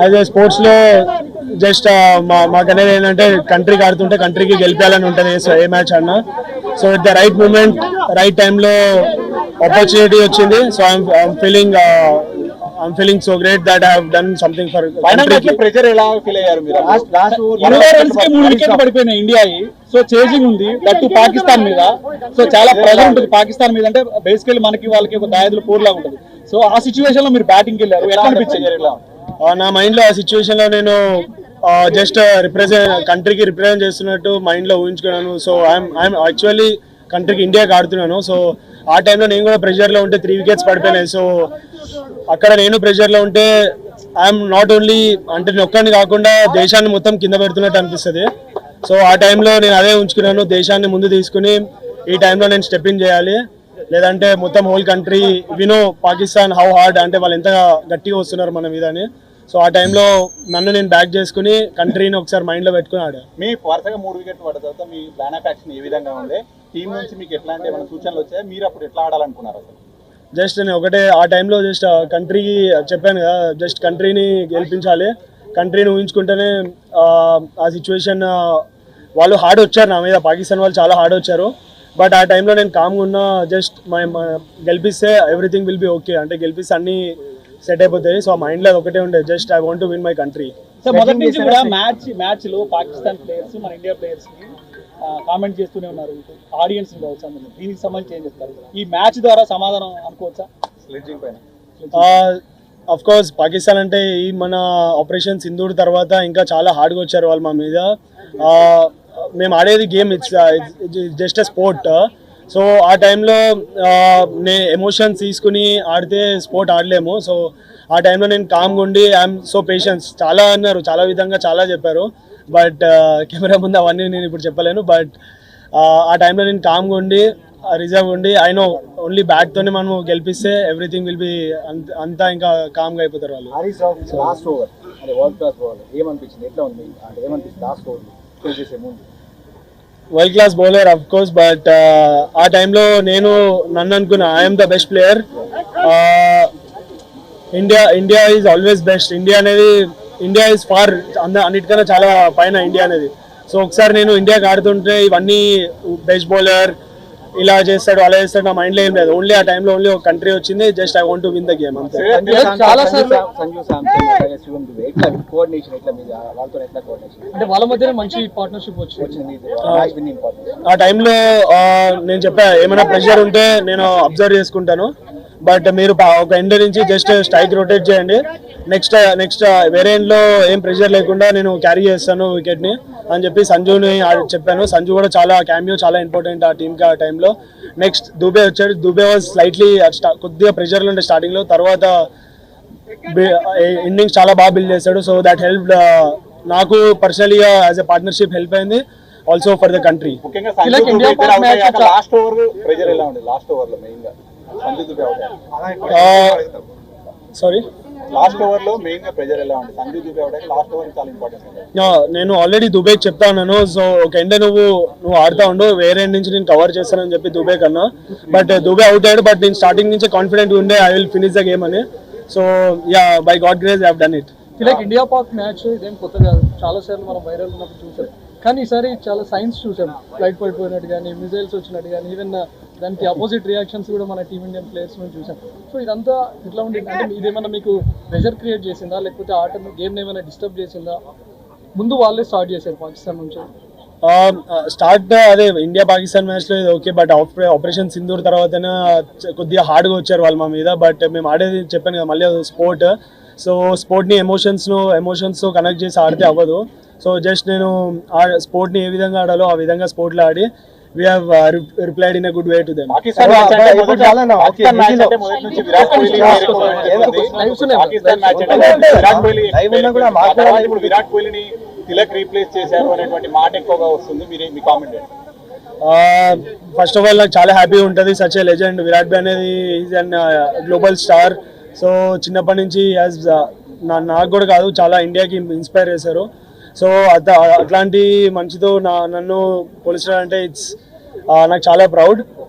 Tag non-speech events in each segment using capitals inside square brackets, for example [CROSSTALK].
As a స్పోర్ట్స్లో just మా మాకు అనేది ఏంటంటే కంట్రీకి ఆడుతుంటే కంట్రీకి గెలిపాలని ఉంటుంది సో ఏ మ్యాచ్ అన్నా so it the right moment right టైంలో ఆపర్చునిటీ వచ్చింది. So I'm feeling I'm feeling so great that I done something for pressure ఎలా ఫీల్ అయ్యారు మీరు? ఇరవై రన్స్కి మూడు వికెట్లు పడిపోయినాయి ఇండియా సో చేజింగ్ ఉంది. దట్టు పాకిస్తాన్ మీద. సో చాలా ప్రెజర్ ఉంటుంది పాకిస్తాన్ మీద. అంటే బేసికల్లీ మనకి వాళ్ళకి ఒక దాయదులు పోర్ లాగా ఉంటుంది. సో ఆ సిచ్యువేషన్లో మీరు బ్యాటింగ్ వెళ్ళారు. ఎట్లా అనిపించింది? ఎలా నా మైండ్లో ఆ సిచ్యువేషన్లో నేను జస్ట్ రిప్రజెంట్ కంట్రీకి రిప్రజెంట్ చేస్తున్నట్టు మైండ్లో ఊహించుకున్నాను. సో ఐఎమ్ ఐఎమ్ యాక్చువల్లీ కంట్రీకి ఇండియాకి ఆడుతున్నాను. సో ఆ టైంలో నేను కూడా ప్రెషర్లో ఉంటే త్రీ వికెట్స్ పడిపోయినాయి. సో అక్కడ నేను ప్రెషర్లో ఉంటే ఐఎమ్ నాట్ ఓన్లీ అంటే నేను ఒక్కడిని కాకుండా దేశాన్ని మొత్తం కింద పెడుతున్నట్టు అనిపిస్తుంది. సో ఆ టైంలో నేను అదే ఉంచుకున్నాను. దేశాన్ని ముందు తీసుకుని ఈ టైంలో నేను స్టెప్ ఇన్ చేయాలి. లేదంటే మొత్తం హోల్ కంట్రీ వినో పాకిస్తాన్ హౌ హార్డ్ అంటే వాళ్ళు ఎంత గట్టిగా వస్తున్నారు మన మీద అని. సో ఆ టైంలో నన్ను నేను బ్యాక్ చేసుకుని కంట్రీని ఒకసారి మైండ్లో పెట్టుకుని ఆడా. మీ వరుసగా మూడు వికెట్లు పడ్డ తర్వాత మీ ప్లాన్ ఆఫ్ యాక్షన్ ఏ విధంగా ఉంది? టీం నుంచి మీకు ఎట్లాంటి ఏమైనా సూచనలు వచ్చాయి? మీరు అప్పుడు ఎట్లా ఆడాలనుకున్నారు అసలు? జస్ట్ నేను ఒకటే ఆ టైంలో జస్ట్ కంట్రీకి చెప్పాను కదా జస్ట్ కంట్రీని గెలిపించాలి. కంట్రీని ఊహించుకుంటేనే ఆ, సిచ్యువేషన్ వాళ్ళు హార్డ్ వచ్చారు నా మీద. పాకిస్తాన్ వాళ్ళు చాలా హార్డ్ వచ్చారు. బట్ ఆ టైంలో నేను కామ్గా ఉన్నా జస్ట్ గెలిపిస్తే ఎవ్రీథింగ్ విల్ బి ఓకే అంటే గెలిపిస్తే అన్ని సెట్ అయిపోతాయి సో ఆ మైండ్లో ఒకటే ఉండే just I want to win my country so మొదటి నుంచి కూడా మ్యాచ్ మ్యాచ్లో పాకిస్తాన్ ప్లేయర్స్ మన ఇండియా ప్లేయర్స్ని కామెంట్ చేస్తూనే ఉన్నారు. ఆడియన్స్ కావచ్చు. దీనికి సంబంధించి ఏం చెప్తారు? ఈ మ్యాచ్ ద్వారా సమాధానం అనుకోవచ్చా? స్లెడ్జింగ్ పైన. అఫ్ కోర్స్ పాకిస్తాన్ అంటే ఈ మన ఆపరేషన్ సింధూర్ తర్వాత ఇంకా చాలా హార్డ్గా వచ్చారు వాళ్ళు మా మీద. Uh, మేము ఆడేది game it's just a sport so ఆ టైంలో నేను ఎమోషన్స్ తీసుకుని ఆడితే స్పోర్ట్ ఆడలేము. సో ఆ టైంలో నేను కామ్గా ఉండి ఐఎమ్ సో పేషెన్స్ చాలా అన్నారు చాలా విధంగా చాలా చెప్పారు. బట్ కెమెరా ముందు అవన్నీ నేను ఇప్పుడు చెప్పలేను. బట్ ఆ టైంలో నేను కామ్గా ఉండి రిజర్వ్ ఉండి ఐ నో ఓన్లీ బ్యాట్తోనే మనం గెలిపిస్తే ఎవ్రీథింగ్ విల్ బి అంతా ఇంకా కామ్గా అయిపోతారు వాళ్ళు. లాస్ట్ ఓవర్ వరల్డ్ క్లాస్ ఏమనిపించింది? ఎట్లా ఉంది? ఏమనిపించింది? Last over world class bowler of course but ఆ టైంలో నేను నన్ను అనుకున్నా I'm the best player India India is always best India అనేది ఇండియా ఈజ్ ఫార్ అంద అన్నిటికన్నా చాలా పైన ఇండియా అనేది. సో ఒకసారి నేను ఇండియాకి ఆడుతుంటే ఇవన్నీ బెస్ట్ బౌలర్ ఇలా చేస్తాడు అలా చేస్తాడు నా మైండ్లో ఏం లేదు ఓన్లీ ఆ టైంలో ఓన్లీ ఒక కంట్రీ వచ్చింది just I want to win the game అంతే చాలా సార్లు సంజు శాంసంగ్ అలాగే శివం దుబే ఎట్లా కోఆర్డినేషన్ ఎట్లా మీద వాళ్ళతో ఎట్లా కోఆర్డినేషన్ అంటే వాళ్ళ మధ్యనే మంచి పార్ట్నర్షిప్ వచ్చింది వచ్చింది మ్యాచ్ విన్నింగ్ పార్ట్నర్ ఆ టైంలో నేను చెప్పా ఏమైనా ప్రెషర్ ఉంటే నేను అబ్జర్వ్ చేసుకుంటాను బట్ మీరు ఒక ఎండ్ నుంచి జస్ట్ స్ట్రైక్ రొటేట్ చేయండి. నెక్స్ట్ నెక్స్ట్ వేరే ఎండ్లో ఏం ప్రెషర్ లేకుండా నేను క్యారీ చేస్తాను వికెట్ని అని చెప్పి సంజుని ఆ- చెప్పాను. సంజు కూడా చాలా క్యామియో చాలా ఇంపార్టెంట్ ఆ టీంకి ఆ టైంలో నెక్స్ట్ దూబే వచ్చాడు. దూబే వాజ్ స్లైట్లీ కొద్దిగా ప్రెషర్లో ఉండే స్టార్టింగ్లో తర్వాత ఇన్నింగ్స్ చాలా బాగా బిల్డ్ చేశాడు. సో దట్ హెల్ప్ నాకు పర్సనలీగా యాజ్ ఎ పార్ట్నర్షిప్ హెల్ప్ అయింది. Also for the country last over pressure ఎలా ఉంది లాస్ట్ ఓవర్లో మెయిన్గా. Sanju Dube out sorry last ఓవర్లో మెయిన్గా ప్రెజర్ ఎలా ఉంది? Sanju Dube out last over చాలా ఇంపార్టెంట్ నేను ఆల్రెడీ దుబే చెప్తా ఉన్నాను సో ఒక ఎండ నువ్వు నువ్వు ఆడుతా ఉండు. వేరే నుంచి నేను కవర్ చేస్తానని చెప్పి దుబే కన్నా. బట్ దుబే అవుట్ అయ్యాడు. బట్ నేను స్టార్టింగ్ నుంచే కాన్ఫిడెంట్ ఉండే. I will finish the game అని. So ya by god grace I done it like India Pak match ఇదేం కొత్త కాదు. చాలా సార్లు మనం వైరల్ ఉన్నప్పుడు చూసాం. కానీ ఈసారి చాలా సైన్స్ చూసాం. ఫ్లైట్ పడిపోయినట్టు కానీ మిజైల్స్ వచ్చినట్టు కానీ ఈవెన్ దానికి అపోజిట్ రియాక్షన్స్ కూడా మన టీమిండియన్ ప్లేయర్స్ నుంచి చూసాం. సో ఇదంతా ఇట్లా ఉండి అంటే ఇదేమన్నా మీకు ప్రెజర్ క్రియేట్ చేసిందా? లేకపోతే ఆట గేమ్ ఏమైనా డిస్టర్బ్ చేసిందా? ముందు వాళ్ళే స్టార్ట్ చేశారు పాకిస్తాన్ నుంచి. Um, uh, స్టార్ట్ uh, అదే ఇండియా పాకిస్తాన్ మ్యాచ్లో ఇది ఓకే బట్ ఆపరేషన్ సింధూర్ తర్వాతనే కొద్దిగా హార్డ్గా వచ్చారు వాళ్ళు మా మీద. బట్ మేము ఆడేది చెప్పాను కదా మళ్ళీ స్పోర్ట్ సో స్పోర్ట్ని ఎమోషన్స్ను ఎమోషన్స్తో కనెక్ట్ చేసి ఆడితే అవ్వదు. సో జస్ట్ నేను ఆ స్పోర్ట్ని ఏ విధంగా ఆడాలో ఆ విధంగా స్పోర్ట్లో ఆడి we have replied in a good way to them Pakistan match అంటే మొదట- పాకిస్తాన్ మ్యాచ్ అంటే మొదటి నుంచి విరాట్ కోహ్లీ Lives ఉన్నాయి. పాకిస్తాన్ మ్యాచ్ అంటే విరాట్ కోహ్లీ ఆ తర్వాత ఇప్పుడు విరాట్ కోహ్లీని తిలక్ రీప్లేస్ చేశారు అనేటువంటి మాట ఎక్కువగా వస్తుంది. మీరు మీ కామెంట్ ఫస్ట్ ఆఫ్ ఆల్ నాకు చాలా హ్యాపీ ఉంటుంది. సచ్ ఏ లెజెండ్ విరాట్ బి అనేది is an global star so చిన్నప్పటి నుంచి యాజ్ నాకు కూడా కాదు చాలా ఇండియాకి ఇన్స్పైర్ చేశారు. సో అట్లాంటి మంచితో నా నన్ను పోలిచడం అంటే ఇట్స్ నాకు చాలా ప్రౌడ్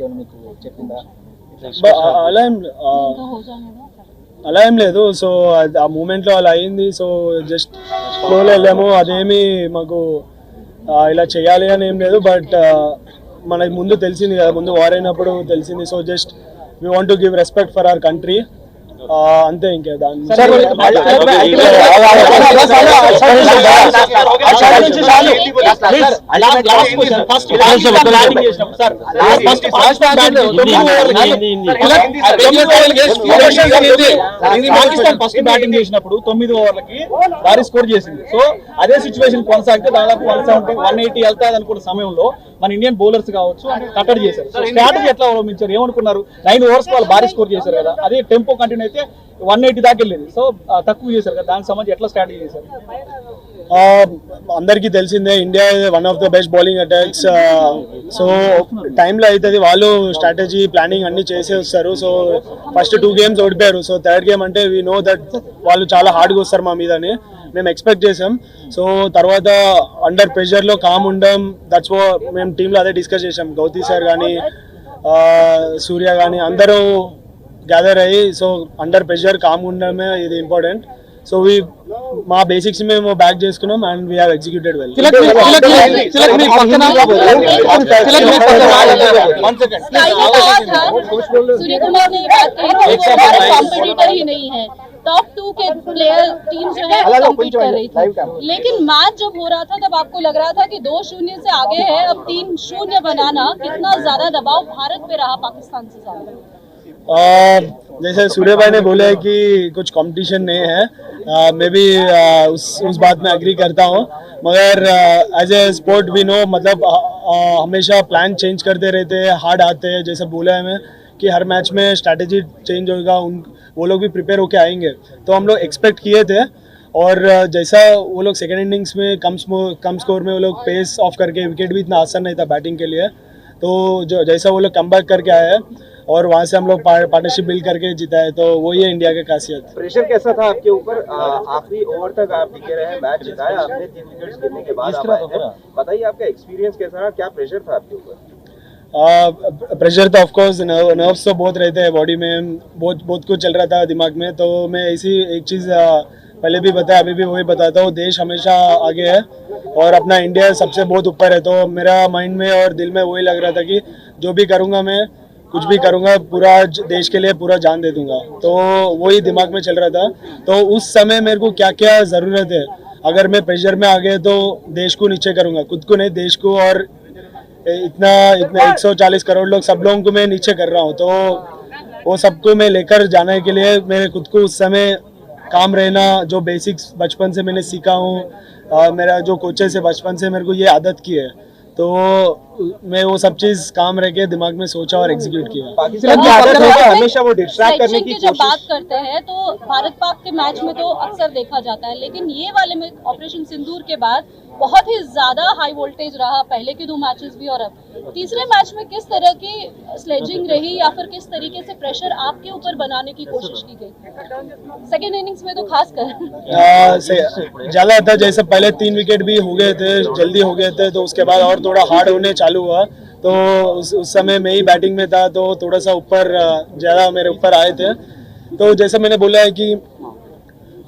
ఏమైనా మీకు చెప్పిందా? అలా ఏం అలా ఏం లేదు. సో ఆ మూమెంట్లో అలా అయింది. సో జస్ట్ ఫ్లోలో వెళ్ళాము అదేమి మాకు ఇలా చేయాలి అని ఏం లేదు. బట్ మనకి ముందు తెలిసింది కదా. ముందు వార్ అయినప్పుడు తెలిసింది. So just we want to give respect for our country అంతే ఇంకే దాని ఫస్ట్ బ్యాటింగ్ చేసినప్పుడు తొమ్మిది ఓవర్లకి భారీ స్కోర్ చేసింది సో అదే సిచ్యువేషన్ కొనసాగితే దాదాపు వన్ సెవెంటీ వన్ ఎయిటీ వెళ్తాది అనుకున్న సమయంలో మన ఇండియన్ బౌలర్స్ కావచ్చు కట్టడి చేశారు. సో స్ట్రాటజీ ఎట్లా అవలంబించారు? ఏమనుకున్నారు? నైన్ ఓవర్స్ వాళ్ళు భారీ స్కోర్ చేశారు కదా. అదే టెంపో కంటిన్యూ అయితే వన్ ఎయిటీ దాకా వెళ్ళేది. సో తక్కువ చేశారు కదా. దానికి సంబంధించి ఎట్లా స్ట్రాటజీ చేశారు? అందరికీ తెలిసిందే India one of the best bowling attacks so time అవుతుంది వాళ్ళు స్ట్రాటజీ ప్లానింగ్ అన్ని చేసే వస్తారు. సో ఫస్ట్ టూ గేమ్స్ ఓడిపోయారు. సో థర్డ్ గేమ్ అంటే వీ నో దట్ వాళ్ళు చాలా హార్డ్గా వస్తారు మా మీదని. మేము ఎక్స్పెక్ట్ చేసాం సో తర్వాత అండర్ ప్రెషర్లో కామ్ ఉండం దట్స్ ఓ మేము టీంలో అదే డిస్కస్ చేసాం గౌతీ సార్ కానీ సూర్య కానీ అందరూ గ్యాదర్ అయ్యి సో అండర్ ప్రెషర్ కామ్ ఉండడమే ఇది ఇంపార్టెంట్ సో వీ మా బేసిక్స్ మేము బ్యాక్ చేసుకున్నాం and we have executed well Surya Kumar ने ये बात कही थी वो हमारे कॉम्पिटिटर ही नहीं है टॉप टू के प्लेयर टीम जो है कम्पीट कर रही थी। लेकिन मैच जब हो रहा था तब आपको लग रहा था कि दो शून्य से आगे है अब तीन शून्य बनाना कितना ज़्यादा दबाव भारत पे रहा पाकिस्तान से ज़्यादा। जैसे सूर्य भाई ने बोला है कि कुछ कंपटीशन नहीं है मैं भी उस उस बात में एग्री करता हूँ। मगर एज ए स्पोर्ट भी नो मतलब अ, अ, हमेशा प्लान चेंज करते रहते हैं हार्ड आते हैं जैसे बोला है मैं। कि हर मैच में स्ट्रैटेजी चेंज होगा उन वो लोग भी प्रिपेयर होके आएँगे। तो हम लोग एक्सपेक्ट किए थे और जैसा वो लोग सेकेंड इनिंग्स में कम कम स्कोर में वो लोग पेस ऑफ़ करके विकेट भी इतना आसान नहीं था बैटिंग के लिए तो जो जैसा वो लोग कम बैक करके आए हैं और वहाँ से हम लोग पार्टनरशिप बिल्ड करके जीता है तो वही है इंडिया की खासियत। प्रेशर कैसा था आपके ऊपर? आखिरी ओवर तक आप टिके रहे मैच जिताया आपने तीन विकेट्स गिरने के बाद हैं। बताइए आपका एक्सपीरियंस कैसा रहा? क्या प्रेशर था आपके ऊपर? प्रेशर तो ऑफकोर्स नर्व्स तो बहुत रहते हैं बॉडी में, बहुत बहुत कुछ चल रहा था दिमाग में तो मैं ऐसी एक चीज़ पहले भी बताया, अभी भी वही बताता हूँ, देश हमेशा आगे है और अपना इंडिया सबसे बहुत ऊपर है तो मेरा माइंड में और दिल में वही लग रहा था कि जो भी करूँगा मैं, कुछ भी करूँगा, पूरा देश के लिए पूरा जान दे दूँगा। तो वही दिमाग में चल रहा था तो उस समय मेरे को क्या क्या ज़रूरत है, अगर मैं प्रेशर में आ गया तो देश को नीचे करूँगा, खुद को नहीं, देश को और इतना इतना 140 करोड़ लोग सब लोगों को मैं नीचे कर रहा हूँ तो वो सबको मैं लेकर जाने के लिए मेरे खुद को उस समय काम रहना जो बेसिक्स बचपन से मैंने सीखा हूँ मेरा जो कोचेस है बचपन से मेरे को ये आदत की है तो मैं वो सब चीज़ काम रह के दिमाग में सोचा और एग्जीक्यूट किया। पाकिस्तान की आदत है कि हमेशा वो डिस्ट्रैक्ट करने की की जब बात करते हैं तो भारत पाक के मैच में तो अक्सर देखा जाता है लेकिन ये वाले में ऑपरेशन सिंदूर के बाद बहुत ही ज़्यादा हाई वोल्टेज रहा पहले के दो मैचेस भी और अब। तीसरे मैच में किस तरह की स्लेजिंग रही या फिर किस तरीके से प्रेशर आपके ऊपर बनाने की कोशिश की गई? सेकेंड इनिंग्स में तो खास कर। ज़्यादा था जैसे पहले तीन विकेट भी हो गए थे जल्दी हो गए थे तो उसके बाद और थोड़ा हार्ड होने चालू हुआ। तो उस, उस समय मैं ही बैटिंग में था तो थोड़ा सा ऊपर ज़्यादा मेरे ऊपर आए थे। तो जैसे मैंने बोला है कि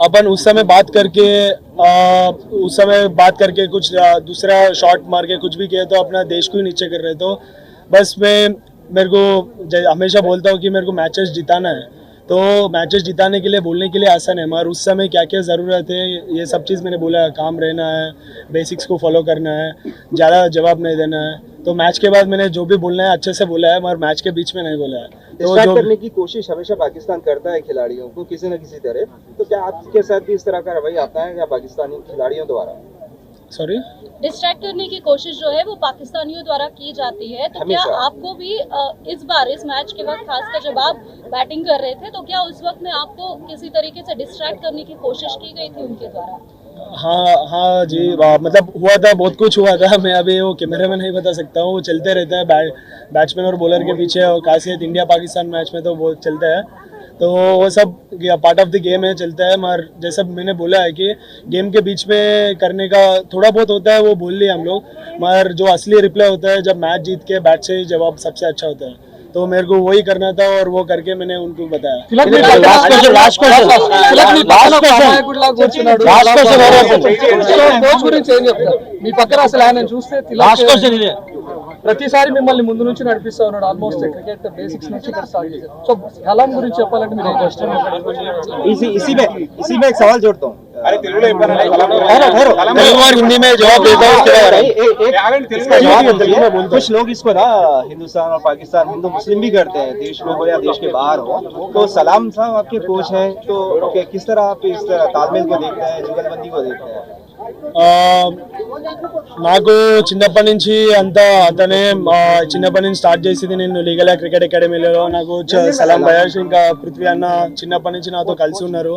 अपन उस समय बात करके आ, उस समय बात करके कुछ दूसरा शॉट मार के कुछ भी किया तो अपना देश को ही नीचे कर रहे तो बस मैं मेरे को हमेशा बोलता हूँ कि मेरे को मैचेस जिताना है। तो मैचेस जिताने के लिए बोलने के लिए आसान है। मगर उस समय क्या क्या ज़रूरत है ये सब चीज़ मैंने बोला काम रहना है बेसिक्स को फॉलो करना है ज़्यादा जवाब नहीं देना है। तो मैच के बाद मैंने जो भी बोलना है अच्छे से बोला है मगर मैच के बीच में नहीं बोला है। तो जो करने की कोशिश हमेशा पाकिस्तान करता है खिलाड़ियों को किसी न किसी तरह। तो क्या आपके साथ भी इस तरह का रवैया आता है या पाकिस्तानी खिलाड़ियों द्वारा? सॉरी डिस्ट्रैक्ट करने की कोशिश जो है वो पाकिस्तानियों द्वारा की जाती है। तो क्या आपको भी इस बार इस मैच के वक्त खासकर जब आप बैटिंग कर रहे थे तो क्या उस वक्त में आपको किसी तरीके से डिस्ट्रैक्ट करने की कोशिश की गई थी उनके द्वारा? हाँ हाँ जी वाह, मतलब हुआ था बहुत कुछ हुआ था। [LAUGHS] मैं अभी वो कैमरे में नहीं बता सकता हूँ वो चलते रहता है बै, बैट्समैन और बॉलर के पीछे और खासियत इंडिया पाकिस्तान मैच में तो वो चलता है। तो वो सब पार्ट ऑफ़ द गेम है चलता है। मगर जैसा मैंने बोला है कि गेम के बीच में करने का थोड़ा बहुत होता है वो बोल लिए हम लोग। मगर जो असली रिप्लाई होता है जब मैच जीत के बैट से जवाब सबसे अच्छा होता है। तो मेरे को वही करना था और वो करके मैंने उनको बताया। తిలక్ మీ Last పక్కన- question, last question. తిలక్ మీ పక్కన ఒక అమాయకుడిలా కూర్చున్నాడు. Last question ఎవరు అసలు? సో కోచ్ గురించి ఏం చెప్తారు మీ పక్కన అసలు ఆయన చూస్తే తిలక్ ప్రతిసారి మిమ్మల్ని ముందు నుంచి నడిపిస్తా ఉన్నాడు ఆల్మోస్ట్ క్రికెట్ బేసిక్స్ నుంచి ఇక్కడ స్టార్ట్ చేశారు సో కలాం గురించి చెప్పాలంటే మీరు ఏం చేస్తారు इसी इसी में इसी में एक सवाल जोड़ता हूँ अरे తెలుగు और हिंदी में जवाब देता हूँ उसके बाद इसका जवाब दीजिए। कुछ लोग इसको ना हिंदुस्तान और पाकिस्तान हिंदू मुस्लिम भी करते हैं देश में हो या देश के बाहर हो तो सलाम साहब आपके कोच हैं तो कि- किस तरह आप इस तरह तालमेल को देखते हैं जुगलबंदी को देखते हैं ఆ, నాకు చిన్నప్పటి నుంచి అంతా అతనే చిన్నప్పటి నుంచి స్టార్ట్ చేసింది నేను లీగల్ క్రికెట్ అకాడమీలో. నాకు సలాం బయాష్ ఇంకా పృథ్వీ అన్న చిన్నప్పటి నుంచి నాతో కలిసి ఉన్నారు.